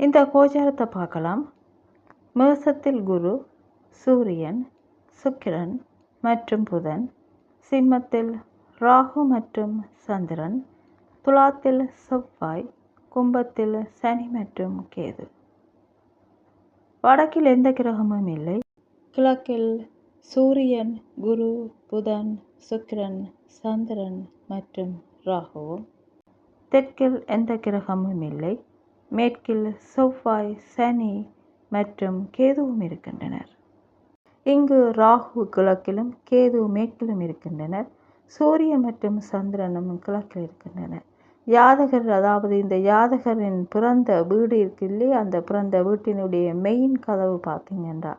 இந்த கோச்சாரத்தை பார்க்கலாம். மேசத்தில் குரு சூரியன் சுக்கிரன் மற்றும் புதன். சிம்மத்தில் ராகு மற்றும் சந்திரன். துலாத்தில் செவ்வாய் கும்பத்தில் சனி மற்றும் கேது. வடக்கில் எந்த கிரகமும் இல்லை. கிழக்கில் சூரியன் குரு புதன் சுக்கிரன் சந்திரன் மற்றும் ராகுவும் தெற்கில் எந்த கிரகமும் இல்லை. மேற்கில் செவ்வாய் சனி மற்றும் கேதுவும் இருக்கின்றனர். இங்கு ராகு கிழக்கிலும் கேது மேற்கிலும் இருக்கின்றனர். சூரியன் மற்றும் சந்திரனும் கிழக்கில் இருக்கின்றனர். யாதகர் அதாவது இந்த யாதகரின் பிறந்த வீடு இருக்கு இல்லையா? அந்த பிறந்த வீட்டினுடைய மெயின் கதவு பார்த்தீங்கன்னா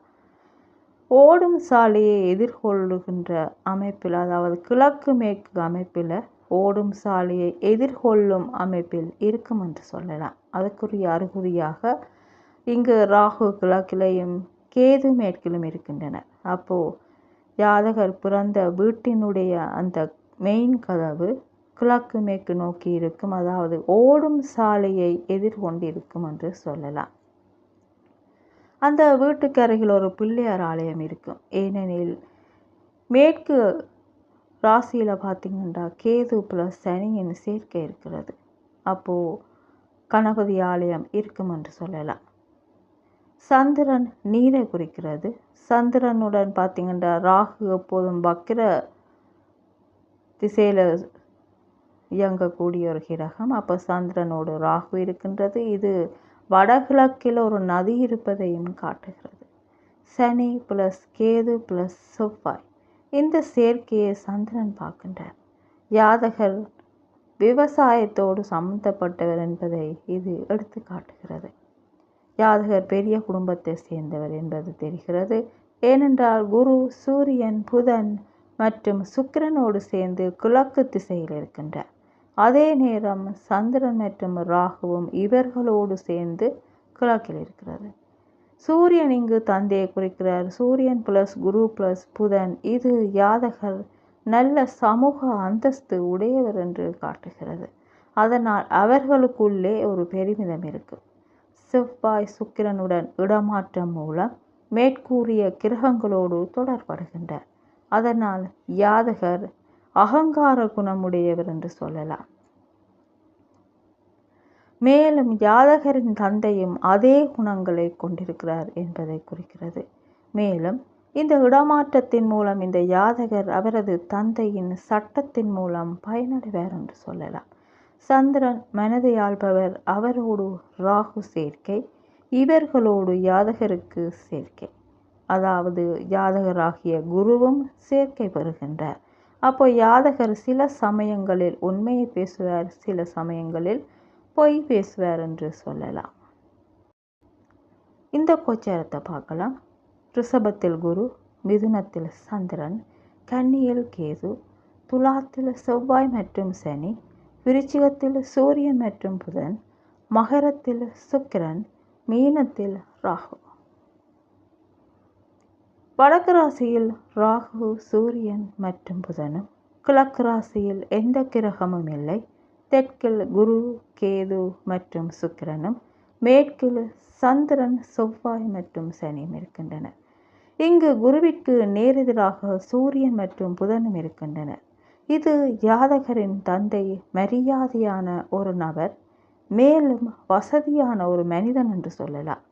ஓடும் சாலையை எதிர்கொள்ளுகின்ற அமைப்பில் அதாவது கிழக்கு மேற்கு அமைப்பில் ஓடும் சாலையை எதிர்கொள்ளும் அமைப்பில் இருக்கும் என்று சொல்லலாம். அதற்குரிய அறிகுறியாக இங்கு ராகு கிழக்கிலையும் கேது மேற்கிலும் இருக்கின்றன அப்போது ஜாதகர் பிறந்த வீட்டினுடைய அந்த மெயின் கதவு கிழக்கு மேற்கு நோக்கி இருக்கும் அதாவது ஓடும் சாலையை எதிர்கொண்டு இருக்கும் என்று சொல்லலாம். அந்த வீட்டுக்கு அருகில் ஒரு பிள்ளையார் ஆலயம் இருக்கும். ஏனெனில் மேற்கு ராசியில் பார்த்திங்கன்னா கேது ப்ளஸ் சனியின் சேர்க்கை இருக்கிறது. அப்போது கணபதி ஆலயம் இருக்கும் என்று சொல்லலாம். சந்திரன் நீரை குறிக்கிறது. சந்திரனுடன் பார்த்திங்கன்னா ராகு எப்போதும் வக்கிர திசையில் இயங்கக்கூடிய ஒரு கிரகம். அப்போ சந்திரனோடு ராகு இருக்கின்றது. இது வடகிழக்கில் ஒரு நதி இருப்பதையும் காட்டுகிறது. சனி ப்ளஸ் கேது ப்ளஸ் செவ்வாய். இந்த சேர்க்கையை சந்திரன் பார்க்கின்றார். யாதகர் விவசாயத்தோடு சம்பந்தப்பட்டவர் என்பதை இது எடுத்து காட்டுகிறது. ஜாதகர் பெரிய குடும்பத்தை சேர்ந்தவர் என்பது தெரிகிறது. ஏனென்றால் குரு சூரியன் புதன் மற்றும் சுக்கிரனோடு சேர்ந்து கிழக்கு திசையில் இருக்கின்றார். அதே நேரம் சந்திரன் மற்றும் ராகுவும் இவர்களோடு சேர்ந்து கிழக்கில் இருக்கிறது. சூரியன் இங்கு தந்தையை குறிக்கிறார். சூரியன் பிளஸ் குரு பிளஸ் புதன் இது யாதகர் நல்ல சமூக அந்தஸ்து உடையவர் என்று காட்டுகிறது. அதனால் அவர்களுக்குள்ளே ஒரு பெருமிதம் இருக்கு. செவ்வாய் சுக்கிரனுடன் இடமாற்றம் மூலம் மேற்கூறிய கிரகங்களோடு தொடர்படுகின்றார். அதனால் யாதகர் அகங்கார குணமுடையவர் என்று சொல்லலாம். மேலும் யாதகரின் தந்தையும் அதே குணங்களை கொண்டிருக்கிறார் என்பதை குறிக்கிறது. மேலும் இந்த இடமாற்றத்தின் மூலம் இந்த யாதகர் அவரது தந்தையின் சட்டத்தின் மூலம் பயனடைவார் என்று சொல்லலாம். சந்திரன் மனதை ஆள்பவர் அவரோடு ராகு சேர்க்கை இவர்களோடு யாதகருக்கு சேர்க்கை. அதாவது யாதகராகிய குருவும் சேர்க்கை பெறுகின்றார். அப்போ யாதகர் சில சமயங்களில் உண்மையை பேசுவார் சில சமயங்களில் பொய் பேசுவார் என்று சொல்லலாம். இந்த கோச்சாரத்தை பார்க்கலாம். ரிஷபத்தில் குரு மிதுனத்தில் சந்திரன் கன்னியில் கேது துலாத்தில் செவ்வாய் மற்றும் சனி விருச்சிகத்தில் சூரியன் மற்றும் புதன் மகரத்தில் சுக்கிரன் மீனத்தில் ராகு. வடக்கு ராசியில் ராகு சூரியன் மற்றும் புதனும் கிழக்கு ராசியில் எந்த கிரகமும் இல்லை. தெற்கில் குரு கேது மற்றும் சுக்கிரனும் மேற்கில் சந்திரன் செவ்வாய் மற்றும் சனியும் இருக்கின்றனர். இங்கு குருவிற்கு நேரெதிராக சூரியன் மற்றும் புதனும் இருக்கின்றனர். இது யாதகரின் தந்தை மரியாதையான ஒரு நபர் மேலும் வசதியான ஒரு மனிதன் என்று சொல்லலாம்.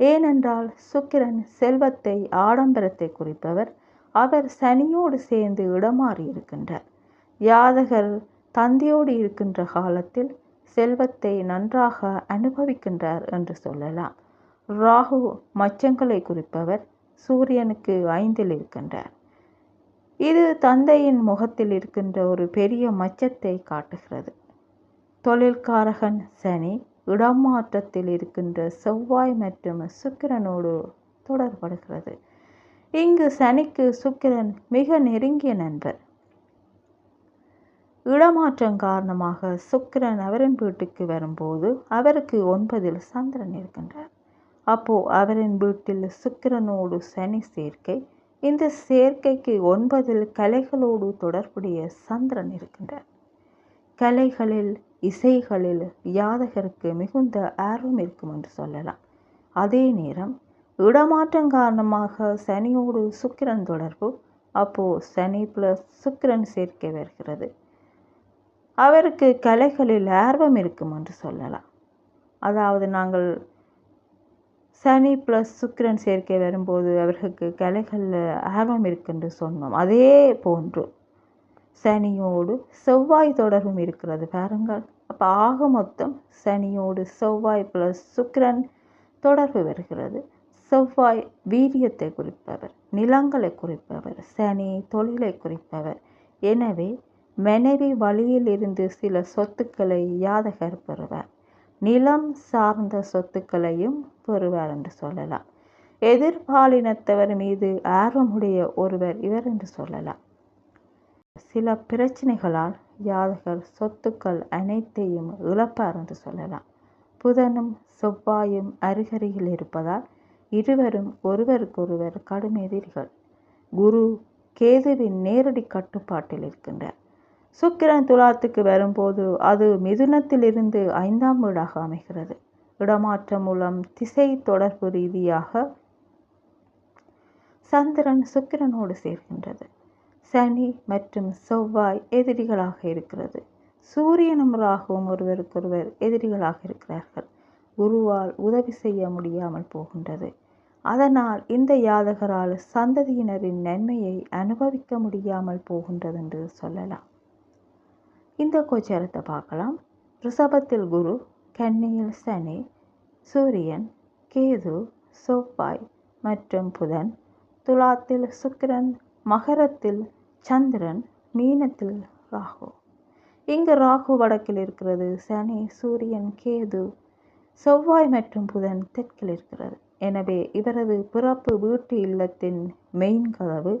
ஏனென்றால் சுக்கிரன் செல்வத்தை ஆடம்பரத்தை குறிப்பவர். அவர் சனியோடு சேர்ந்து இடமாறி இருக்கின்றார். யாதகர் தந்தையோடு இருக்கின்ற காலத்தில் செல்வத்தை நன்றாக அனுபவிக்கின்றார் என்று சொல்லலாம். ராகு மச்சங்களை குறிப்பவர் சூரியனுக்கு ஐந்தில் இருக்கின்றார். இது தந்தையின் முகத்தில் இருக்கின்ற ஒரு பெரிய மச்சத்தை காட்டுகிறது. தொழில்காரகன் சனி இடமாற்றத்தில் இருக்கின்ற செவ்வாய் மற்றும் சுக்கிரனோடு தொடர்படுகிறது. இங்கு சனிக்கு சுக்கிரன் மிக நெருங்கிய நண்பர். இடமாற்றம் காரணமாக சுக்கிரன் அவரின் வீட்டுக்கு வரும்போது அவருக்கு ஒன்பதில் சந்திரன் இருக்கின்றார். அப்போ அவரின் வீட்டில் சுக்கிரனோடு சனி சேர்க்கை இந்த சேர்க்கைக்கு ஒன்பதில் கலைகளோடு தொடர்புடைய சந்திரன் இருக்கின்றார். கலைகளில் இசைகளில் யாதகருக்கு மிகுந்த ஆர்வம் இருக்கும் என்று சொல்லலாம். அதே நேரம் இடமாற்றம் காரணமாக சனியோடு சுக்கிரன் தொடர்பு அப்போது சனி பிளஸ் சுக்கிரன் சேர்க்கை வருகிறது. அவருக்கு கலைகளில் ஆர்வம் இருக்கும் என்று சொல்லலாம். அதாவது நாங்கள் சனி ப்ளஸ் சுக்கிரன் சேர்க்கை வரும்போது அவர்களுக்கு கலைகளில் ஆர்வம் இருக்குன்னு சொன்னோம். அதே போன்று சனியோடு செவ்வாய் தொடர்பும் இருக்கிறது பாருங்கள். அப்போ ஆக மொத்தம் சனியோடு செவ்வாய் ப்ளஸ் சுக்கிரன் தொடர்பு வருகிறது. செவ்வாய் வீரியத்தை குறிப்பவர் நிலங்களை குறிப்பவர் சனி தொழிலை குறிப்பவர். எனவே மனைவி வழியில் இருந்து சில சொத்துக்களை யாதகர் பெறுவார். நிலம் சார்ந்த சொத்துக்களையும் பெறுவார் என்று சொல்லலாம். எதிர்பாலினத்தவர் மீது ஆர்வமுடைய ஒருவர் இவர் என்று சொல்லலாம். சில பிரச்சனைகளால் யாதகர் சொத்துக்கள் அனைத்தையும் இழப்பார் என்று சொல்லலாம். புதனும் செவ்வாயும் அருகருகில் இருப்பதால் இருவரும் ஒருவருக்கொருவர் கடும் எதிரிகள் குரு கேதுவின் நேரடி கட்டுப்பாட்டில் இருக்கின்றார். சுக்கிரன் துலாத்துக்கு வரும்போது அது மிதுனத்திலிருந்து ஐந்தாம் வீடாக அமைகிறது. இடமாற்றம் மூலம் திசை தொடர்பு ரீதியாக சந்திரன் சுக்கிரனோடு சேர்கின்றது. சனி மற்றும் செவ்வாய் எதிரிகளாக இருக்கிறது. சூரியனும் ராகுவும் ஒருவருக்கொருவர் எதிரிகளாக இருக்கிறார்கள். குருவால் உதவி செய்ய முடியாமல் போகின்றது. அதனால் இந்த யாதகரால் சந்ததியினரின் நன்மையை அனுபவிக்க முடியாமல் போகின்றது என்று சொல்லலாம். இந்த கோச்சாரத்தை பார்க்கலாம். ரிஷபத்தில் குரு கன்னியில் சனி சூரியன் கேது செவ்வாய் மற்றும் புதன் துலாத்தில் சுக்கிரன் மகரத்தில் சந்திரன் மீனத்தில் ராகு. இங்கு ராகு வடக்கில் இருக்கிறது சனி சூரியன் கேது செவ்வாய் மற்றும் புதன் தெற்கில் இருக்கிறது. எனவே இவரது பிறப்பு வீட்டு இல்லத்தின் மெயின் கதவு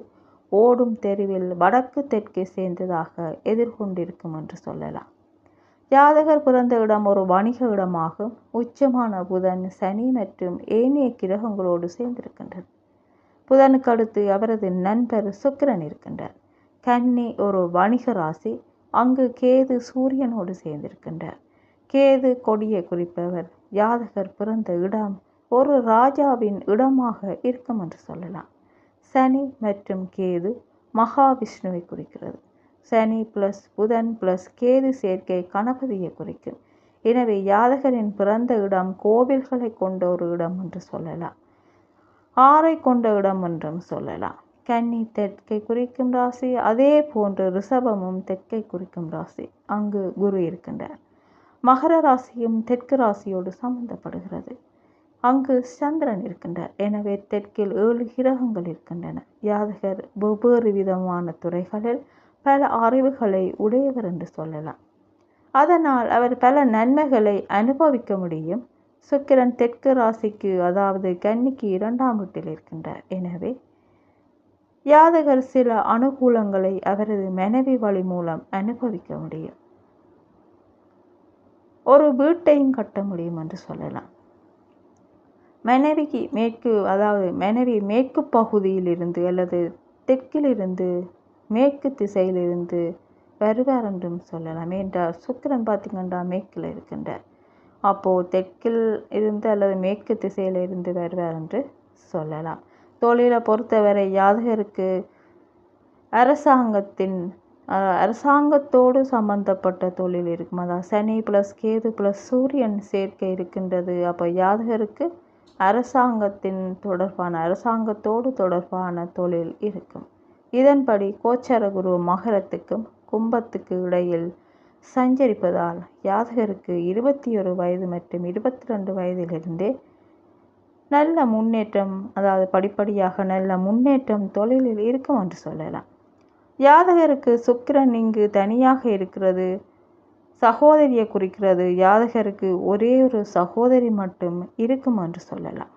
ஓடும் தெருவில் வடக்கு தெற்கே சேர்ந்ததாக எதிர்கொண்டிருக்கும் என்று சொல்லலாம். ஜாதகர் பிறந்த இடம் ஒரு வணிக இடமாகும். உச்சமான புதன் சனி மற்றும் ஏனைய கிரகங்களோடு சேர்ந்திருக்கின்றது புதனுக்கு அடுத்து அவரது நண்பர் சுக்கிரன் இருக்கின்றார். கன்னி ஒரு வணிக ராசி. அங்கு கேது சூரியனோடு சேர்ந்திருக்கின்றார். கேது கொடியை குறிப்பவர். ஜாதகர் பிறந்த இடம் ஒரு ராஜாவின் இடமாக இருக்கும் என்று சொல்லலாம். சனி மற்றும் கேது மகாவிஷ்ணுவை குறிக்கிறது. சனி ப்ளஸ் புதன் ப்ளஸ் கேது சேர்க்கை கணபதியை குறிக்கும். எனவே யாதகரின் பிறந்த இடம் கோவில்களை கொண்ட ஒரு இடம் என்று சொல்லலாம். ஆறை கொண்ட இடம் என்றும் சொல்லலாம். கன்னி தெற்கை குறிக்கும் ராசி அதே போன்று ரிஷபமும் தெற்கை குறிக்கும் ராசி. அங்கு குரு இருக்கின்றார். மகர ராசியும் தெற்கு ராசியோடு சம்பந்தப்படுகிறது. அங்கு சந்திரன் இருக்கின்றார். எனவே தெற்கில் ஏழு கிரகங்கள் இருக்கின்றன. யாதகர் வெவ்வேறு விதமான துறைகளில் பல அறிவுகளை உடையவர் என்று சொல்லலாம். அதனால் அவர் பல நன்மைகளை அனுபவிக்க முடியும். சுக்கிரன் தெற்கு ராசிக்கு அதாவது கன்னிக்கு இரண்டாம் வீட்டில் இருக்கின்றார். எனவே யாதகர் சில அனுகூலங்களை அவரது மனைவி வழி மூலம் அனுபவிக்க முடியும். ஒரு வீட்டையும் கட்ட முடியும் என்று சொல்லலாம். மனைவிக்கு மேற்கு அதாவது மனைவி மேற்கு பகுதியிலிருந்து அல்லது தெற்கிலிருந்து மேற்கு திசையிலிருந்து வருவார் என்றும் சொல்லலாம். என்றால் சுக்கிரன் பார்த்திங்கன்னா மேற்கில் இருக்கின்றார். அப்போது தெற்கில் இருந்து அல்லது மேற்கு திசையில் இருந்து வருவார் என்று சொல்லலாம். தொழிலை பொறுத்தவரை யாதகருக்கு அரசாங்கத்தின் அரசாங்கத்தோடு சம்பந்தப்பட்ட தொழில் இருக்கும். அதாவது சனி ப்ளஸ் கேது ப்ளஸ் சூரியன் சேர்க்கை இருக்கின்றது. அப்போ யாதகருக்கு அரசாங்கத்தின் தொடர்பான அரசாங்கத்தோடு தொடர்பான தொழில் இருக்கும். இதன்படி கோச்சரகுரு மகரத்துக்கும் கும்பத்துக்கு இடையில் சஞ்சரிப்பதால் யாதகருக்கு இருபத்தி ஒரு வயது மற்றும் இருபத்தி ரெண்டு வயதிலிருந்தே நல்ல முன்னேற்றம் அதாவது படிப்படியாக நல்ல முன்னேற்றம் தொழிலில் இருக்கும் என்று சொல்லலாம். யாதகருக்கு சுக்கிரன் இங்கு தனியாக இருக்கிறது. சகோதரியை குறிக்கிறது யாதகருக்கு ஒரே ஒரு சகோதரி மட்டும் இருக்கும் என்று சொல்லலாம்.